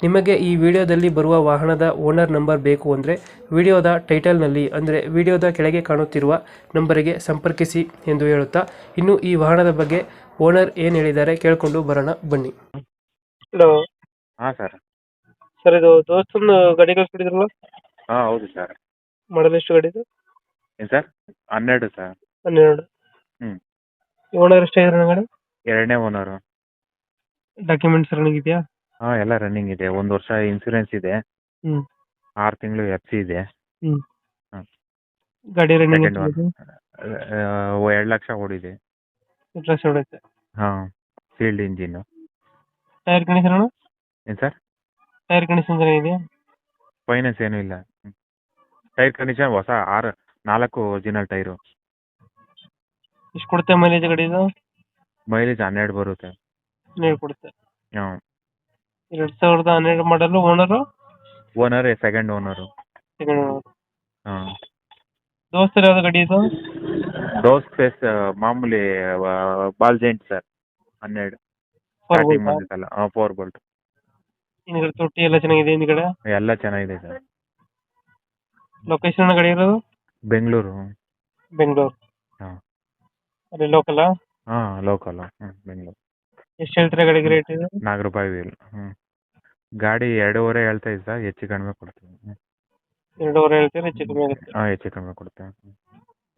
ನಿಮಗೆ ಈ ವಿಡಿಯೋದಲ್ಲಿ ಬರುವ ವಾಹನದ ಓನರ್ ನಂಬರ್ ಬೇಕು ಅಂದರೆ ವಿಡಿಯೋದ ಟೈಟಲ್ನಲ್ಲಿ ಅಂದರೆ ವಿಡಿಯೋದ ಕೆಳಗೆ ಕಾಣುತ್ತಿರುವ ನಂಬರಿಗೆ ಸಂಪರ್ಕಿಸಿ ಎಂದು ಹೇಳುತ್ತಾ ಇನ್ನು ಈ ವಾಹನದ ಬಗ್ಗೆ ಓನರ್ ಏನು ಹೇಳಿದ್ದಾರೆ ಕೇಳಿಕೊಂಡು ಬರೋಣ ಬನ್ನಿ. ಹಲೋ ಹಾಂ ಸರ್ ಸರ್ ಇದು ದೋಸ್ತನ ಗಾಡಿ ಕಳಿಸ್ಬಿಟ್ಟಿದ್ರಲ್ಲ ಹಾಂ ಹೌದು ಸರ್ ಮಾಡಲ್ ಎಷ್ಟು ಗಾಡಿ ಇದು? ಏನು ಸರ್ ಹನ್ನೆರಡು ಸರ್ ಹನ್ನೆರಡು. ಹ್ಮ್. ಓನರ್ ಎಷ್ಟಾಗಿದ್ರೆ ಗಾಡಿ? ಎರಡನೇ ಓನರು ಡಾಕ್ಯುಮೆಂಟ್ಸ್ ರನ್ನಿಂಗ್ ಇದೆಯಾ? ಹಾಂ ಎಲ್ಲ ರನ್ನಿಂಗ್ ಇದೆ. ಒಂದು ವರ್ಷ ಇನ್ಸೂರೆನ್ಸ್ ಇದೆ. ಆರ್ ಆರು ತಿಂಗಳು ಎಫ್ ಸಿ ಇದೆ. ಗಾಡಿ ರನ್ನಿಂಗ್ Second one. ಎರಡು ಲಕ್ಷ ಓಡಿದೆ. ಇಂಟ್ರೆಸ್ಟ್ ಹಾಂ ಫೀಲ್ಡ್ ಇಂಜಿನ್ ಟೈರ್ ಕಂಡೀಷನ್ ಅಣ್ಣ? ಏನು ಸರ್ ಟೈರ್ ಕಂಡೀಷನ್ ಚೆನ್ನಾಗಿದೆಯಾ ಫೈನಾನ್ಸ್ ಏನೂ ಇಲ್ಲ. ಟೈರ್ ಕಂಡೀಷನ್ ಹೊಸ ಆರ್ ನಾಲ್ಕು ಒರಿಜಿನಲ್ ಟೈರು ಎಷ್ಟು ಕೊಡುತ್ತೆ ಮೈಲೇಜ್ ಗಾಡಿ ಇದು ಮೈಲೇಜ್ ಹನ್ನೆರಡು ಬರುತ್ತೆ. ಹನ್ನೆರಡು ಕೊಡುತ್ತೆ. ಹಾಂ ಎರಡ್ ಸಾವಿರದ ಹನ್ನೆರಡು ಮಾಡಲು ಓನರು ಓನರ್ ಸೆಕೆಂಡ್ ಓನರು ಹಾಂ. ದೋಸ್ತರು ಯಾವ್ದು ಗಾಡಿ ಇದು? ಡೋಸ್ ಫೇಸ್ ಮಾಮೂಲಿ ಬಾಲ್ ಜೈಂಟ್ ಸರ್ ಹನ್ನೆರಡು. ಸ್ಟಾರ್ಟಿಂಗ್ ಬಂದಿತ್ತಲ್ಲ ಆ? ಫೋರ್ ಬೋಲ್ಟ್ ಹಿಂದ್ಗಡೆ ತೊಟ್ಟಿ ಎಲ್ಲ ಚೆನ್ನಾಗಿದೆ ಹಿಂದ್ಗಡೆ? ಎಲ್ಲ ಚೆನ್ನಾಗಿದೆ ಸರ್ ಲೊಕೇಶನ್ ಗಾಡಿ ಇರೋದು? ಬೆಂಗಳೂರು. ಬೆಂಗಳೂರು. ಹಾ. ಅಲ್ಲಿ ಲೋಕಲ್ ಹಾಂ ಲೋಕಲ್ ಹ್ಞೂ ಬೆಂಗಳೂರು. ಎಷ್ಟು ಹೇಳ್ತೀರಾ ಗಾಡಿಗೆ ರೇಟ್ ಇದು? ನಾಲ್ಕು ರೂಪಾಯಿ ವೀಲ್ ಹ್ಞೂ ಗಾಡಿ ಎರಡೂವರೆ ಹೇಳ್ತಾ ಇದ್ದ ಹೆಚ್ಚು ಕಡಿಮೆ ಕೊಡ್ತೀವಿ ಹ್ಞೂ ಎರಡೂವರೆ ಹೇಳ್ತೀರಾ ಹೆಚ್ಚು ಕಮ್ಮಿ ಆಗುತ್ತೆ? ಹಾಂ ಹೆಚ್ಚು ಕಡಿಮೆ ಕೊಡ್ತೇವೆ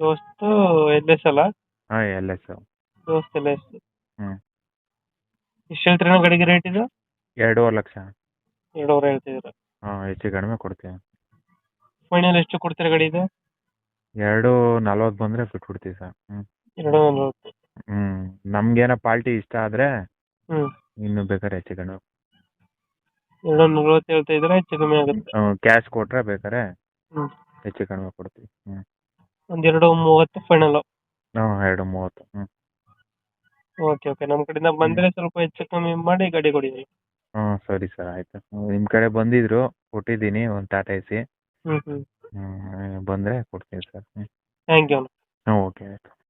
ದೋಸ್ತು ಎಲ್ ಎಸ್ ಅಲ್ಲ? ಹಾಂ L S. Dost L S. ಹ್ಮ್. ಎಷ್ಟು ಹೇಳ್ತೀರಾ ಗಾಡಿಗೆ ರೇಟ್ ಇದು? ಎರಡೂವರೆ ಲಕ್ಷ. ಎರಡೂವರೆ ಹೇಳ್ತಿದ್ದೀರಾ. ಹಾಂ ಹೆಚ್ಚು ಕಡಿಮೆ ಕೊಡ್ತೀನಿ. ಫೈನಲ್ ಎಷ್ಟು ಕೊಡ್ತೀರಾ ಗಾಡಿ ಇದು? ಎರಡು ನಲ್ವತ್ತು ಬಂದರೆ ಬಿಟ್ಬಿಡ್ತೀವಿ ಸರ್. ಹ್ಞೂ ಎರಡು ನಲ್ವತ್ತು. ಹ್ಞೂ ನಮಗೇನೋ ಪಾಲ್ಟಿ ಇಷ್ಟ ಆದರೆ ಹ್ಮ್. ಇನ್ನು ಬೇಕಾದ್ರೆ ಹೆಚ್ಚು ಕಡಿಮೆ. ಎರಡು ನಲ್ವತ್ತು ಹೇಳ್ತಾ ಇದ್ರೆ ಹೆಚ್ಚು ಕಮ್ಮಿ ಆಗುತ್ತೆ. ಕ್ಯಾಶ್ ಕೊಟ್ರೆ ಬೇಕಾದ್ರೆ ಹ್ಮ್. ಹೆಚ್ಚು ಕಡಿಮೆ ಕೊಡ್ತೀವಿ. ಹ್ಞೂ ಒಂದೆರಡು ಮೂವತ್ತು ಫೈನಲ್ ಹಾಂ ಎರಡು ಮೂವತ್ತು. ಹ್ಞೂ ಓಕೆ ಓಕೆ ನಮ್ಮ ಕಡೆಯಿಂದ ಬಂದ್ರೆ ಸ್ವಲ್ಪ ಹೆಚ್ಚು ಕಮ್ಮಿ ಮಾಡಿ ಗಾಡಿ ಕೊಡಿ. ಹ್ಮ್ ಸರಿ ಸರ್ ಆಯಿತು. ನಿಮ್ಮ ಕಡೆ ಬಂದಿದ್ರು ಕೊಟ್ಟಿದ್ದೀನಿ ಒಂದು ಟಾಟಾ ಎ ಸಿ ಹ್ಮ್. ಹ್ಮ್ ಬಂದರೆ ಕೊಡ್ತೀನಿ ಸರ್. ಹ್ಞೂ ಥ್ಯಾಂಕ್ ಯು ಹಾಂ ಓಕೆ ಆಯಿತು.